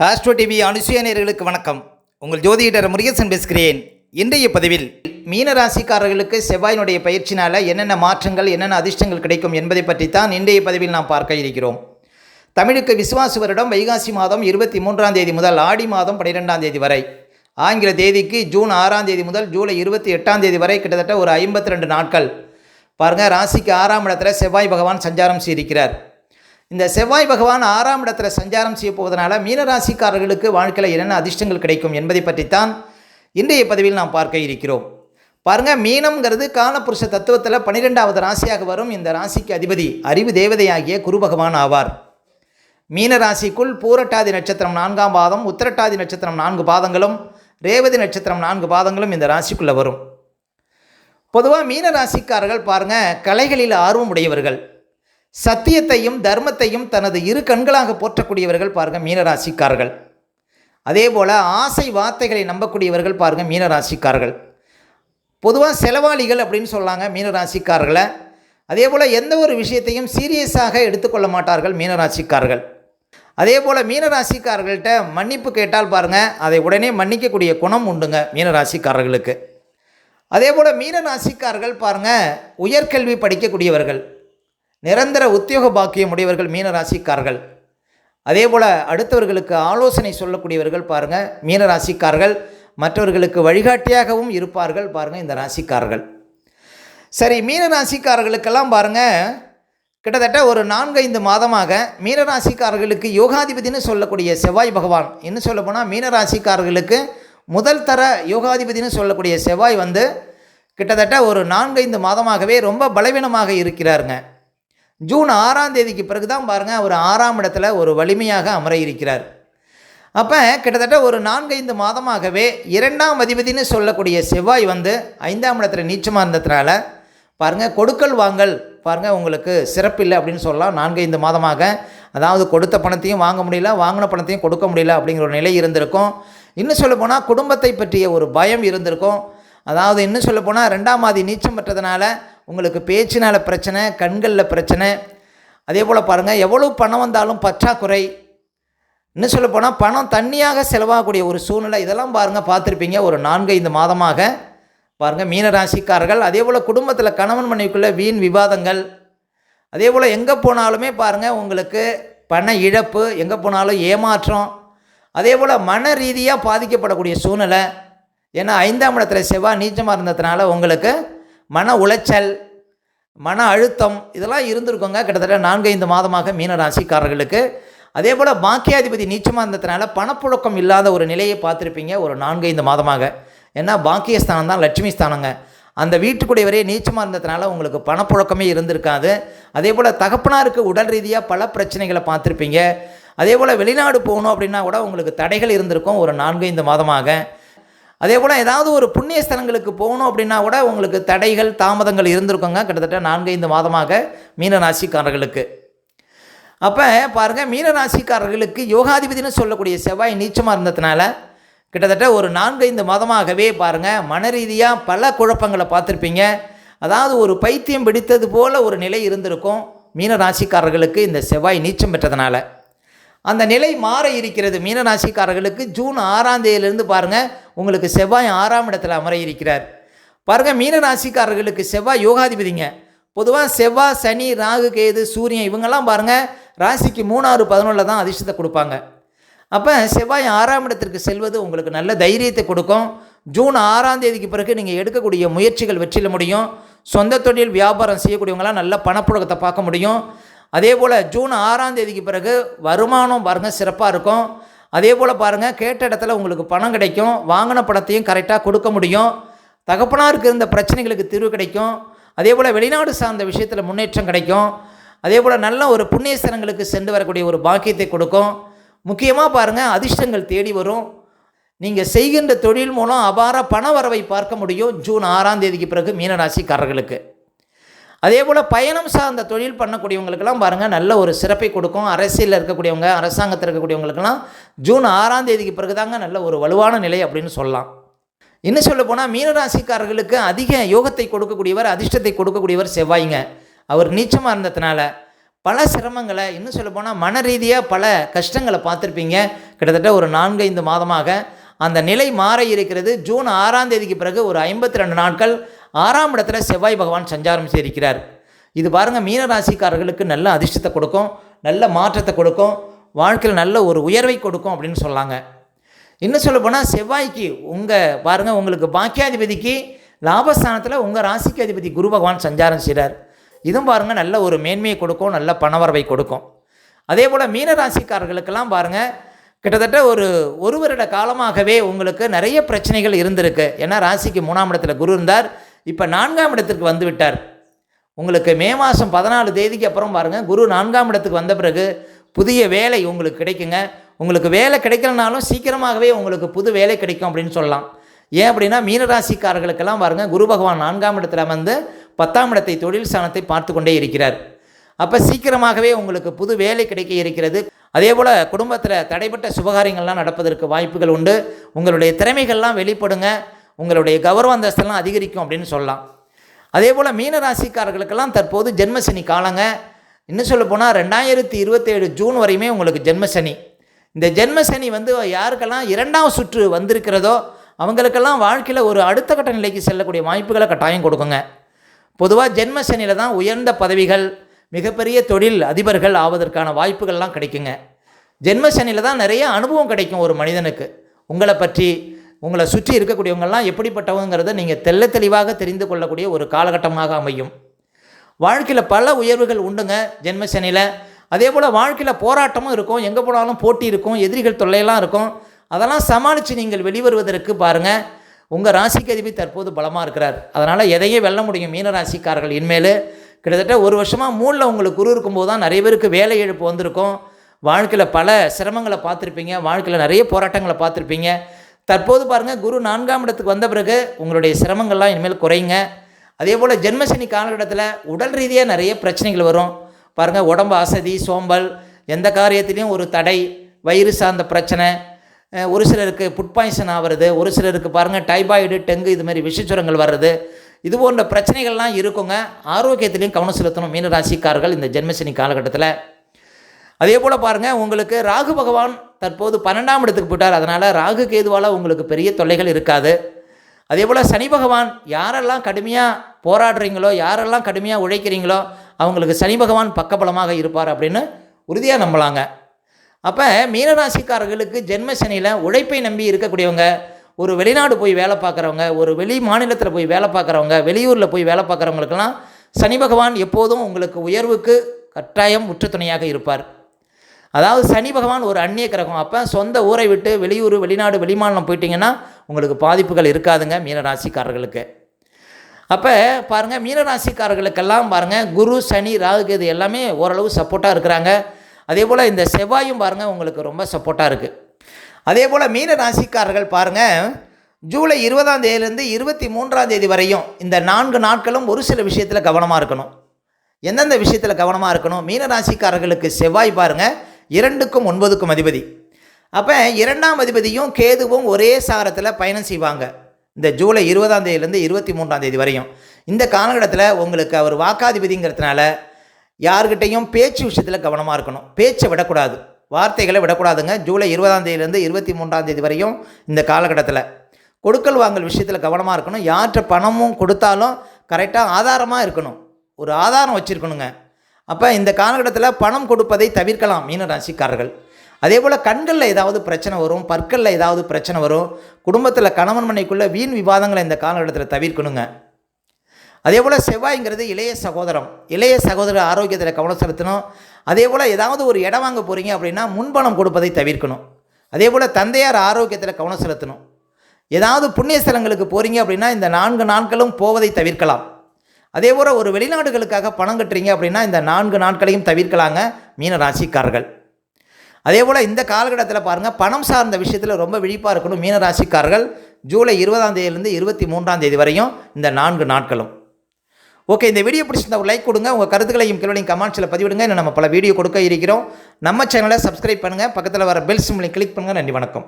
Astro TV அனுசயணியர்களுக்கு வணக்கம். உங்கள் ஜோதிடர் முருகேசன் பேசுகிறேன். இன்றைய பதிவில் மீன ராசிக்காரர்களுக்கு செவ்வாயினுடைய பயிற்சினால் என்னென்ன மாற்றங்கள் என்னென்ன அதிர்ஷ்டங்கள் கிடைக்கும் என்பதை பற்றி தான் இன்றைய பதிவில் நாம் பார்க்க இருக்கிறோம். தமிழுக்கு விசுவாச வருடம் வைகாசி மாதம் இருபத்தி மூன்றாம் தேதி முதல் ஆடி மாதம் பன்னிரெண்டாம் தேதி வரை. ஆங்கில தேதிக்கு ஜூன் ஆறாம் தேதி முதல் ஜூலை இருபத்தி எட்டாம் தேதி வரை கிட்டத்தட்ட ஒரு ஐம்பத்தி ரெண்டு நாட்கள். பாருங்கள் ராசிக்கு ஆறாம் இடத்துல செவ்வாய் பகவான் சஞ்சாரம் செய்திருக்கிறார். இந்த செவ்வாய் பகவான் ஆறாம் இடத்துல சஞ்சாரம் செய்ய போவதனால மீனராசிக்காரர்களுக்கு வாழ்க்கையில் என்னென்ன அதிர்ஷ்டங்கள் கிடைக்கும் என்பதை பற்றித்தான் இன்றைய பதிவில் நாம் பார்க்க இருக்கிறோம். பாருங்கள் மீனம்ங்கிறது காலபுருஷ தத்துவத்தில் பன்னிரெண்டாவது ராசியாக வரும். இந்த ராசிக்கு அதிபதி அறிவு தேவதையாகிய குரு பகவான் ஆவார். மீன ராசிக்குள் பூரட்டாதி நட்சத்திரம் நான்காம் பாதம் உத்திரட்டாதி நட்சத்திரம் நான்கு பாதங்களும் ரேவதி நட்சத்திரம் நான்கு பாதங்களும் இந்த ராசிக்குள்ளே வரும். பொதுவாக மீன ராசிக்காரர்கள் பாருங்கள் கலைகளில் ஆர்வம் உடையவர்கள் சத்தியத்தையும் தர்மத்தையும் தனது இரு கண்களாக போற்றக்கூடியவர்கள் பாருங்கள் மீனராசிக்காரர்கள். அதே போல் ஆசை வார்த்தைகளை நம்பக்கூடியவர்கள் பாருங்கள் மீனராசிக்காரர்கள். பொதுவாக செலவாளிகள் அப்படின்னு சொல்லாங்க மீனராசிக்காரர்களை. அதே போல் எந்த ஒரு விஷயத்தையும் சீரியஸாக எடுத்துக்கொள்ள மாட்டார்கள் மீனராசிக்காரர்கள். அதே போல் மீனராசிக்காரர்கள்ட்ட மன்னிப்பு கேட்டால் பாருங்கள் அதை உடனே மன்னிக்கக்கூடிய குணம் உண்டுங்க மீனராசிக்காரர்களுக்கு. அதே போல் மீனராசிக்காரர்கள் பாருங்கள் உயர்கல்வி படிக்கக்கூடியவர்கள். நிரந்தர உத்தியோக பாக்கியம் உடையவர்கள் மீனராசிக்காரர்கள். அதே போல் அடுத்தவர்களுக்கு ஆலோசனை சொல்லக்கூடியவர்கள் பாருங்கள் மீனராசிக்காரர்கள். மற்றவர்களுக்கு வழிகாட்டியாகவும் இருப்பார்கள் பாருங்கள் இந்த ராசிக்காரர்கள். சரி மீனராசிக்காரர்களுக்கெல்லாம் பாருங்கள் கிட்டத்தட்ட ஒரு நான்கைந்து மாதமாக மீனராசிக்காரர்களுக்கு யோகாதிபதினு சொல்லக்கூடிய செவ்வாய் பகவான். இன்னும் சொல்ல போனால் மீனராசிக்காரர்களுக்கு முதல் தர யோகாதிபதினு சொல்லக்கூடிய செவ்வாய் வந்து கிட்டத்தட்ட ஒரு நான்கைந்து மாதமாகவே ரொம்ப பலவீனமாக இருக்கிறாருங்க. ஜூன் ஆறாம் தேதிக்கு பிறகு தான் பாருங்கள் அவர் ஆறாம் இடத்துல ஒரு வலிமையாக அமர இருக்கிறார் அப்போ கிட்டத்தட்ட ஒரு நான்கைந்து மாதமாகவே இரண்டாம் அதிபதினு சொல்லக்கூடிய செவ்வாய் வந்து ஐந்தாம் இடத்துல நீச்சமாக இருந்ததுனால பாருங்கள் கொடுக்கல் வாங்கல் பாருங்கள் உங்களுக்கு சிறப்பில்லை அப்படின்னு சொல்லலாம். நான்கைந்து மாதமாக அதாவது கொடுத்த பணத்தையும் வாங்க முடியல வாங்கின பணத்தையும் கொடுக்க முடியல அப்படிங்கிற ஒரு நிலை இருந்திருக்கும். இன்னும் சொல்லப்போனால் குடும்பத்தை பற்றிய ஒரு பயம் இருந்திருக்கும். அதாவது இன்னும் சொல்லப்போனால் ரெண்டாம் மாதி நீச்சம் பெற்றதுனால உங்களுக்கு பேச்சினால் பிரச்சனை கண்களில் பிரச்சனை. அதே போல் பாருங்கள் எவ்வளோ பணம் வந்தாலும் பற்றாக்குறை. இன்னும் சொல்ல போனால் பணம் தண்ணியாக செலவாகக்கூடிய ஒரு சூழ்நிலை. இதெல்லாம் பாருங்கள் பார்த்துருப்பீங்க. ஒரு நான்கு ஐந்து மாதமாக. பாருங்கள் மீனராசிக்காரர்கள் அதே போல் குடும்பத்தில் கணவன் மனைவிக்குள்ளே வீண் விவாதங்கள். அதே போல் எங்கே போனாலுமே பாருங்கள் உங்களுக்கு பண இழப்பு எங்கே போனாலும் ஏமாற்றம். அதே போல் மன ரீதியாக பாதிக்கப்படக்கூடிய சூழ்நிலை. ஏன்னா ஐந்தாம் இடத்துல செவ்வாய் நீச்சமாக இருந்ததுனால உங்களுக்கு மன உளைச்சல் மன அழுத்தம் இதெல்லாம் இருந்திருக்கோங்க. கிட்டத்தட்ட நான்கு ஐந்து மாதமாக மீன ராசிக்காரர்களுக்கு. அதே போல் பாக்கியாதிபதி நீச்சமாக இருந்ததுனால பணப்புழக்கம் இல்லாத ஒரு நிலையை பார்த்துருப்பீங்க. ஒரு நான்கு ஐந்து மாதமாக. ஏன்னா பாக்கியஸ்தானம் தான் லட்சுமி ஸ்தானங்க. அந்த வீட்டுக்குடையவரே நீச்சமாக இருந்ததுனால உங்களுக்கு பணப்புழக்கமே இருந்திருக்காது. அதே போல் தகப்பனாருக்கு உடல் ரீதியாக பல பிரச்சனைகளை பார்த்துருப்பீங்க. அதே போல் வெளிநாடு போகணும் அப்படின்னா கூட உங்களுக்கு தடைகள் இருந்திருக்கும். ஒரு நான்கு ஐந்து மாதமாக. அதே போல் ஏதாவது ஒரு புண்ணிய ஸ்தலங்களுக்கு போகணும் அப்படின்னா கூட உங்களுக்கு தடைகள் தாமதங்கள் இருந்திருக்குங்க. கிட்டத்தட்ட நான்கைந்து மாதமாக மீனராசிக்காரர்களுக்கு அப்போ பாருங்கள் மீனராசிக்காரர்களுக்கு யோகாதிபதினு சொல்லக்கூடிய செவ்வாய் நீச்சமாக இருந்ததுனால கிட்டத்தட்ட ஒரு நான்கைந்து மாதமாகவே பாருங்கள் மன ரீதியாக பல குழப்பங்களை பார்த்துருப்பீங்க. அதாவது ஒரு பைத்தியம் பிடித்தது போல் ஒரு நிலை இருந்திருக்கும் மீனராசிக்காரர்களுக்கு இந்த செவ்வாய் நீச்சம் பெற்றதுனால. அந்த நிலை மாற இருக்கிறது. மீனராசிக்காரர்களுக்கு ஜூன் ஆறாம் தேதியிலிருந்து பாருங்கள் உங்களுக்கு செவ்வாய் ஆறாம் இடத்துல அமர இருக்கிறார். பாருங்கள் மீனராசிக்காரர்களுக்கு செவ்வாய் யோகாதிபதிங்க. பொதுவாக செவ்வாய் சனி ராகு கேது சூரியன் இவங்கெல்லாம் பாருங்கள் ராசிக்கு மூணாறு பதினொன்றில் தான் அதிர்ஷ்டத்தை கொடுப்பாங்க. அப்போ செவ்வாய் ஆறாம் இடத்திற்கு செல்வது உங்களுக்கு நல்ல தைரியத்தை கொடுக்கும். ஜூன் ஆறாம் தேதிக்கு பிறகு நீங்கள் எடுக்கக்கூடிய முயற்சிகள் வெற்றில முடியும். சொந்த தொழில் வியாபாரம் செய்யக்கூடியவங்களாம் நல்ல பணப்புழக்கத்தை பார்க்க முடியும். அதே போல் ஜூன் ஆறாம் தேதிக்கு பிறகு வருமானம் பாருங்கள் சிறப்பாக இருக்கும். அதே போல் பாருங்கள் கேட்ட இடத்துல உங்களுக்கு பணம் கிடைக்கும். வாங்கின பணத்தையும் கரெக்டாக கொடுக்க முடியும். தகப்பனாருக்கு இருந்த பிரச்சனைகளுக்கு தீர்வு கிடைக்கும். அதே போல் வெளிநாடு சார்ந்த விஷயத்தில் முன்னேற்றம் கிடைக்கும். அதே போல் நல்ல ஒரு புண்ணியஸ்தலங்களுக்கு சென்று வரக்கூடிய ஒரு பாக்கியத்தை கொடுக்கும். முக்கியமாக பாருங்கள் அதிர்ஷ்டங்கள் தேடி வரும். நீங்கள் செய்கின்ற தொழில் மூலம் அபார பண வரவை பார்க்க முடியும் ஜூன் ஆறாம் தேதிக்கு பிறகு மீனராசிக்காரர்களுக்கு. அதே போல் பயணம் சார்ந்த தொழில் பண்ணக்கூடியவங்களுக்கெல்லாம் பாருங்கள் நல்ல ஒரு சிறப்பை கொடுக்கும். அரசியலில் இருக்கக்கூடியவங்க அரசாங்கத்தில் இருக்கக்கூடியவங்களுக்கெல்லாம் ஜூன் ஆறாம் தேதிக்கு பிறகு தாங்க நல்ல ஒரு வலுவான நிலை அப்படின்னு சொல்லலாம். இன்னும் சொல்ல போனால் மீனராசிக்காரர்களுக்கு அதிக யோகத்தை கொடுக்கக்கூடியவர் அதிர்ஷ்டத்தை கொடுக்கக்கூடியவர் செவ்வாய்ங்க. அவர் நீச்சமாக இருந்ததுனால பல சிரமங்களை இன்னும் சொல்ல போனால் மன ரீதியாக பல கஷ்டங்களை பார்த்துருப்பீங்க. கிட்டத்தட்ட ஒரு நான்கு ஐந்து மாதமாக அந்த நிலை மாற இருக்கிறது. ஜூன் ஆறாம் தேதிக்கு பிறகு ஒரு ஐம்பத்தி ரெண்டு நாட்கள் ஆறாம் இடத்துல செவ்வாய் பகவான் சஞ்சாரம் செய்திருக்கிறார். இது பாருங்கள் மீனராசிக்காரர்களுக்கு நல்ல அதிர்ஷ்டத்தை கொடுக்கும் நல்ல மாற்றத்தை கொடுக்கும் வாழ்க்கையில் நல்ல ஒரு உயர்வை கொடுக்கும் அப்படின்னு சொல்லாங்க. இன்னும் சொல்ல போனால் செவ்வாய்க்கு உங்கள் பாருங்கள் உங்களுக்கு பாக்கியாதிபதிக்கு லாபஸ்தானத்தில் உங்கள் ராசிக்கு அதிபதி குரு பகவான் சஞ்சாரம் செய்கிறார் இதுவும் பாருங்கள் நல்ல ஒரு மேன்மையை கொடுக்கும் நல்ல பணவரவை கொடுக்கும். அதே போல் மீனராசிக்காரர்களுக்கெல்லாம் பாருங்கள் கிட்டத்தட்ட ஒரு ஒரு வருட காலமாகவே உங்களுக்கு நிறைய பிரச்சனைகள் இருந்திருக்கு. ஏன்னா ராசிக்கு மூணாம் இடத்துல குரு இருந்தார். இப்போ நான்காம் இடத்திற்கு வந்து விட்டார். உங்களுக்கு மே மாதம் பதினாலு தேதிக்கு அப்புறம் பாருங்கள் குரு நான்காம் இடத்துக்கு வந்த பிறகு புதிய வேலை உங்களுக்கு கிடைக்குங்க. உங்களுக்கு வேலை கிடைக்கலனாலும் சீக்கிரமாகவே உங்களுக்கு புது வேலை கிடைக்கும் அப்படின்னு சொல்லலாம். ஏன் அப்படின்னா மீனராசிக்காரர்களுக்கெல்லாம் பாருங்கள் குரு பகவான் நான்காம் இடத்துல வந்து பத்தாம் இடத்தை தொழில் ஸ்தானத்தை பார்த்து கொண்டே இருக்கிறார். அப்போ சீக்கிரமாகவே உங்களுக்கு புது வேலை கிடைக்க இருக்கிறது. அதே போல் குடும்பத்தில் தடைப்பட்ட சுபகாரியங்கள்லாம் நடப்பதற்கு வாய்ப்புகள் உண்டு. உங்களுடைய திறமைகள்லாம் வெளிப்படுங்க. உங்களுடைய கௌரவ அந்தஸ்தெல்லாம் அதிகரிக்கும் அப்படின்னு சொல்லலாம். அதே போல் மீன ராசிக்காரர்களுக்கெல்லாம் தற்போது ஜென்மசனி காலங்க. இன்னும் சொல்ல போனால் ரெண்டாயிரத்தி இருபத்தேழு ஜூன் வரையுமே உங்களுக்கு ஜென்மசனி. இந்த ஜென்மசனி வந்து யாருக்கெல்லாம் இரண்டாம் சுற்று வந்திருக்கிறதோ அவங்களுக்கெல்லாம் வாழ்க்கையில் ஒரு அடுத்த கட்ட நிலைக்கு செல்லக்கூடிய வாய்ப்புகளை கட்டாயம் கொடுக்குங்க. பொதுவாக ஜென்மசனியில் தான் உயர்ந்த பதவிகள் மிகப்பெரிய தொழில் அதிபர்கள் ஆவதற்கான வாய்ப்புகள்லாம் கிடைக்குங்க. ஜென்மசனியில் தான் நிறைய அனுபவம் கிடைக்கும் ஒரு மனிதனுக்கு. உங்களை பற்றி உங்களை சுற்றி இருக்கக்கூடியவங்கெல்லாம் எப்படிப்பட்டவங்கிறத நீங்கள் தெல்ல தெளிவாக தெரிந்து கொள்ளக்கூடிய ஒரு காலகட்டமாக அமையும். வாழ்க்கையில் பல உயர்வுகள் உண்டுங்க ஜென்மசனியில். அதே போல் வாழ்க்கையில் போராட்டமும் இருக்கும் எங்கே போனாலும் போட்டி இருக்கும் எதிரிகள் தொல்லையெல்லாம் இருக்கும். அதெல்லாம் சமாளித்து நீங்கள் வெளிவருவதற்கு பாருங்கள் உங்கள் ராசிக்கு அதிபதி தற்போது பலமாக இருக்கிறார். அதனால் எதையும் வெல்ல முடியும் மீன ராசிக்காரர்கள் இனிமேல். கிட்டத்தட்ட ஒரு வருஷமாக மூணில் உங்களுக்கு குரு இருக்கும்போது தான் நிறைய பேருக்கு வேலை இழப்பு வந்திருக்கும். வாழ்க்கையில் பல சிரமங்களை பார்த்துருப்பீங்க. வாழ்க்கையில் நிறைய போராட்டங்களை பார்த்துருப்பீங்க. தற்போது பாருங்கள் குரு நான்காம் இடத்துக்கு வந்த பிறகு உங்களுடைய சிரமங்கள்லாம் இனிமேல் குறையுங்க. அதே போல் ஜென்மசனி காலகட்டத்தில் உடல் ரீதியாக நிறைய பிரச்சனைகள் வரும். பாருங்கள் உடம்பு அசதி சோம்பல் எந்த காரியத்திலையும் ஒரு தடை வயிறு சார்ந்த பிரச்சனை ஒரு சிலருக்கு ஃபுட் பாய்சன் ஆகிறது ஒரு சிலருக்கு பாருங்கள் டைபாய்டு டெங்கு இது மாதிரி விஷச்சுரங்கள் வர்றது. இது போன்ற பிரச்சனைகள்லாம் இருக்குங்க. ஆரோக்கியத்திலையும் கவனம் செலுத்தணும் மீனராசிக்காரர்கள் இந்த ஜென்மசனி காலகட்டத்தில். அதே போல் பாருங்கள் உங்களுக்கு ராகு பகவான் தற்போது பன்னெண்டாம் இடத்துக்கு போயிட்டார். அதனால் ராகு கேதுவால் உங்களுக்கு பெரிய தொல்லைகள் இருக்காது. அதே போல் சனி பகவான் யாரெல்லாம் கடுமையாக போராடுறீங்களோ யாரெல்லாம் கடுமையாக உழைக்கிறீங்களோ அவங்களுக்கு சனி பகவான் பக்கபலமாக இருப்பார் அப்படின்னு உறுதியாக நம்பலாங்க. அப்போ மீனராசிக்காரர்களுக்கு ஜென்ம சனியில் உழைப்பை நம்பி இருக்கக்கூடியவங்க ஒரு வெளிநாடு போய் வேலை பார்க்குறவங்க ஒரு வெளி மாநிலத்தில் போய் வேலை பார்க்குறவங்க வெளியூரில் போய் வேலை பார்க்குறவங்களுக்கெல்லாம் சனி பகவான் எப்போதும் உங்களுக்கு உயர்வுக்கு கட்டாயம் உற்றுத்துணையாக இருப்பார். அதாவது சனி பகவான் ஒரு அந்நிய கிரகம். அப்போ சொந்த ஊரை விட்டு வெளியூர் வெளிநாடு வெளிமாநிலம் போயிட்டீங்கன்னா உங்களுக்கு பாதிப்புகள் இருக்காதுங்க மீனராசிக்காரர்களுக்கு அப்போ பாருங்கள் மீனராசிக்காரர்களுக்கெல்லாம் பாருங்கள் குரு சனி ராகு கேது எல்லாமே ஓரளவு சப்போர்ட்டாக இருக்கிறாங்க. அதே போல் இந்த செவ்வாயும் பாருங்கள் உங்களுக்கு ரொம்ப சப்போர்ட்டாக இருக்குது அதே போல் மீன ராசிக்காரர்கள் பாருங்கள் ஜூலை இருபதாம் தேதியிலேருந்து இருபத்தி மூன்றாம் தேதி வரையும் இந்த நான்கு நாட்களும் ஒரு சில விஷயத்தில் கவனமாக இருக்கணும். எந்தெந்த விஷயத்தில் கவனமாக இருக்கணும்? மீன ராசிக்காரர்களுக்கு செவ்வாய் பாருங்கள் இரண்டுக்கும் ஒன்பதுக்கும் அதிபதி. அப்போ இரண்டாம் அதிபதியும் கேதுவும் ஒரே சாரத்தில் பயணம் செய்வாங்க. இந்த ஜூலை இருபதாம் தேதியிலேருந்து இருபத்தி மூன்றாம் தேதி வரையும். இந்த காலகட்டத்தில் உங்களுக்கு அவர் வாக்காதிபதிங்கிறதுனால யார்கிட்டையும் பேச்சு விஷயத்தில் கவனமாக இருக்கணும். பேச்சை விடக்கூடாது. வார்த்தைகளை விடக்கூடாதுங்க. ஜூலை இருபதாம் தேதியிலேருந்து இருபத்தி மூன்றாம் தேதி வரையும் இந்த காலகட்டத்தில். கொடுக்கல் வாங்கல் விஷயத்தில் கவனமாக இருக்கணும். யார்கிட்ட பணமும் கொடுத்தாலும் கரெக்டாக ஆதாரமாக இருக்கணும். ஒரு ஆதாரம் வச்சுருக்கணுங்க. அப்போ இந்த காலகட்டத்தில் பணம் கொடுப்பதை தவிர்க்கலாம் மீன ராசிக்காரர்கள். அதே போல் கண்களில் ஏதாவது பிரச்சனை வரும் பற்களில் ஏதாவது பிரச்சனை வரும் குடும்பத்தில் கணவன் மனைக்குள்ளே வீண் விவாதங்களை இந்த காலகட்டத்தில் தவிர்க்கணுங்க. அதே போல் செவ்வாய்ங்கிறது இளைய சகோதரம். இளைய சகோதர ஆரோக்கியத்தில் கவனம் செலுத்தணும். அதே போல் ஏதாவது ஒரு இடம் வாங்க போகிறீங்க அப்படின்னா முன்பணம் கொடுப்பதை தவிர்க்கணும். அதே போல் தந்தையார் ஆரோக்கியத்தில் கவனம் செலுத்தணும். ஏதாவது புண்ணிய ஸ்தலங்களுக்கு போகிறீங்க அப்படின்னா இந்த நான்கு நாட்களும் போவதை தவிர்க்கலாம். அதே போல் ஒரு வெளிநாடுகளுக்காக பணம் கட்டுறீங்க அப்படின்னா இந்த நான்கு நாட்களையும் தவிர்க்கலாங்க மீன ராசிக்காரர்கள். அதே போல் இந்த காலகட்டத்தில் பாருங்கள் பணம் சார்ந்த விஷயத்தில் ரொம்ப விழிப்பாக இருக்கணும் மீன ராசிக்காரர்கள். ஜூலை இருபதாம் தேதியிலேருந்து இருபத்தி மூன்றாம் தேதி வரையும் இந்த நான்கு நாட்களும். ஓகே இந்த வீடியோ பிடிச்சிருந்தா ஒரு லைக் கொடுங்க உங்கள் கருத்துக்களையும் கேள்வியும் கமெண்ட்ஸில் பதிவிடுங்க. இன்னும் நம்ம பல வீடியோ கொடுக்க இருக்கிறோம். நம்ம சேனலை சப்ஸ்கிரைப் பண்ணுங்கள் பக்கத்தில் வர பெல் சிம்லையும் கிளிக் பண்ணுங்கள் நன்றி வணக்கம்.